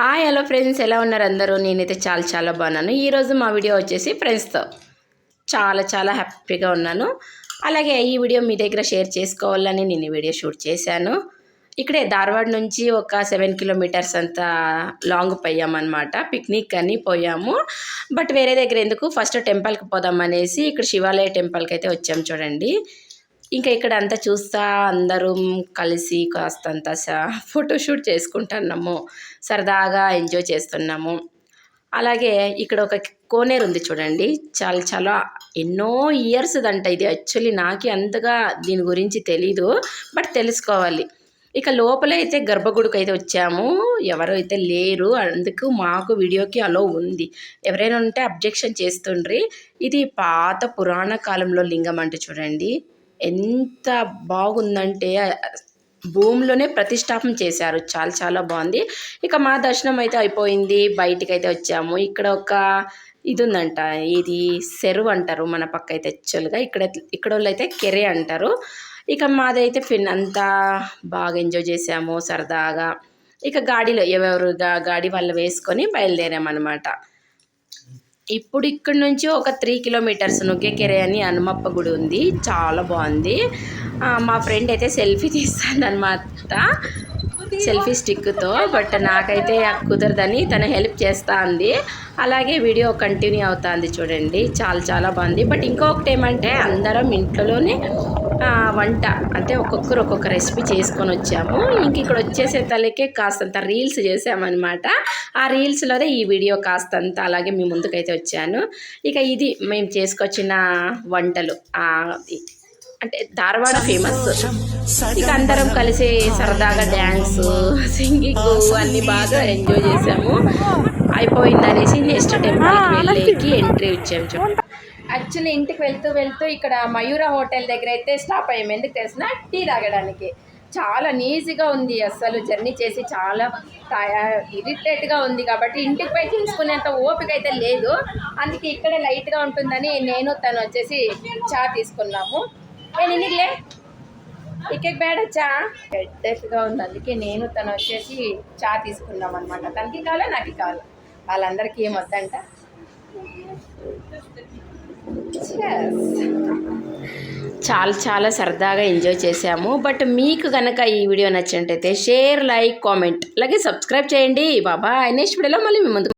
Hi hello friends ఎలా ఉన్నారు అందరూ? నేనైతే చాలా చాలా బాగున్నాను. ఈరోజు మా వీడియో వచ్చేసి ఫ్రెండ్స్తో. చాలా చాలా హ్యాపీగా ఉన్నాను. అలాగే ఈ వీడియో మీ దగ్గర షేర్ చేసుకోవాలని నేను ఈ వీడియో షూట్ చేశాను. ఇక్కడే ధార్వాడ్ నుంచి ఒక సెవెన్ కిలోమీటర్స్ అంత లాంగ్ పోయామన్నమాట. పిక్నిక్ అని పోయాము. బట్ వేరే దగ్గర ఎందుకు? ఫస్ట్ టెంపుల్కి పోదాం అనేసి ఇక్కడ శివాలయ టెంపుల్కి అయితే వచ్చాము చూడండి. ఇంకా ఇక్కడ అంతా చూస్తా అందరం కలిసి కాస్తంత ఫోటోషూట్ చేసుకుంటున్నాము. సరదాగా ఎంజాయ్ చేస్తున్నాము. అలాగే ఇక్కడ ఒక కోనేరు ఉంది చూడండి. చాలా చాలా ఎన్నో ఇయర్స్ దంట ఇది. యాక్చువల్లీ నాకే అంతగా దీని గురించి తెలీదు బట్ తెలుసుకోవాలి. ఇక లోపల అయితే గర్భగుడికి అయితే వచ్చాము. ఎవరు అయితే లేరు అందుకు మాకు వీడియోకి అలో ఉంది. ఎవరైనా ఉంటే అబ్జెక్షన్ చేస్తుండ్రి. ఇది పాత పురాణ కాలంలో లింగం అంటే చూడండి. ఎంత బాగుందంటే భూమిలోనే ప్రతిష్టాపన చేశారు. చాలా చాలా బాగుంది. ఇక మా దర్శనం అయితే అయిపోయింది. బయటికి అయితే వచ్చాము. ఇక్కడ ఒక ఇది ఉందంట ఇది చెరువు అంటారు. మన పక్క అయితే యాక్చువల్గా. ఇక్కడ ఇక్కడ వాళ్ళు అయితే కెరే అంటారు. ఇక మాదైతే ఫిన్ అంతా బాగా ఎంజాయ్ చేసాము సరదాగా. ఇక గాడిలో ఎవరు గాడి వాళ్ళు వేసుకొని బయలుదేరామన్నమాట. ఇప్పుడు ఇక్కడ నుంచి ఒక త్రీ కిలోమీటర్స్ నుగ్గెకెరే అని హనుమప్ప గుడి ఉంది. చాలా బాగుంది. మా ఫ్రెండ్ అయితే సెల్ఫీ తీస్తానమాట సెల్ఫీ స్టిక్తో బట్ నాకైతే కుదరదని తను హెల్ప్ చేస్తా అంది అలాగే వీడియో కంటిన్యూ అవుతుంది చూడండి. చాలా చాలా బాగుంది. బట్ ఇంకొకటి ఏమంటే అందరం ఇంట్లోనే వంట. అంటే ఒక్కొక్కరు ఒక్కొక్క రెసిపీ చేసుకొని వచ్చాము. ఇంక ఇక్కడ వచ్చేసే తలకే కాస్తంత రీల్స్ చేసామన్నమాట. ఆ రీల్స్లోనే ఈ వీడియో కాస్తంత అలాగే మీ ముందుకైతే వచ్చాను. ఇక ఇది మేము చేసుకొచ్చిన వంటలు. అంటే ధారవాడ ఫేమస్. ఇక అందరం కలిసి సరదాగా డ్యాన్స్ సింగింగ్ అన్ని బాగా ఎంజాయ్ చేసాము. అయిపోయింది అనేసి నెక్స్ట్ టెంపుల్కి వెళ్ళేకి ఎంట్రీ ఇచ్చాము చూడండి యాక్చువల్లీ ఇంటికి వెళ్తూ వెళ్తూ ఇక్కడ మయూర హోటల్ దగ్గర అయితే స్టాప్ అయ్యాము. ఎందుకు తెలిసిన టీ తాగడానికి. చాలా నీజీగా ఉంది అసలు జర్నీ చేసి చాలా ఇరిటేట్గా ఉంది కాబట్టి ఇంటికి పోయి తీసుకునేంత ఓపిక అయితే లేదు. అందుకే ఇక్కడ లైట్గా ఉంటుందని నేను తను వచ్చేసి చా తీసుకున్నాము. నేను ఇన్నిలే ఇక్కడికి బేడచ్చా పెద్దగా ఉంది. అందుకే నేను తను వచ్చేసి చా తీసుకున్నాం అనమాట తనకి కావాలా నాకు కావాలి? వాళ్ళందరికీ ఏమొద్దంట చాలా చాలా సరదాగా ఎంజాయ్ చేసాము బట్ మీకు కనుక ఈ వీడియో నచ్చినట్టయితే షేర్ లైక్ కామెంట్ అలాగే సబ్స్క్రైబ్ చేయండి. బాబా నెక్స్ట్ వీడియోలో మళ్ళీ మీ ముందు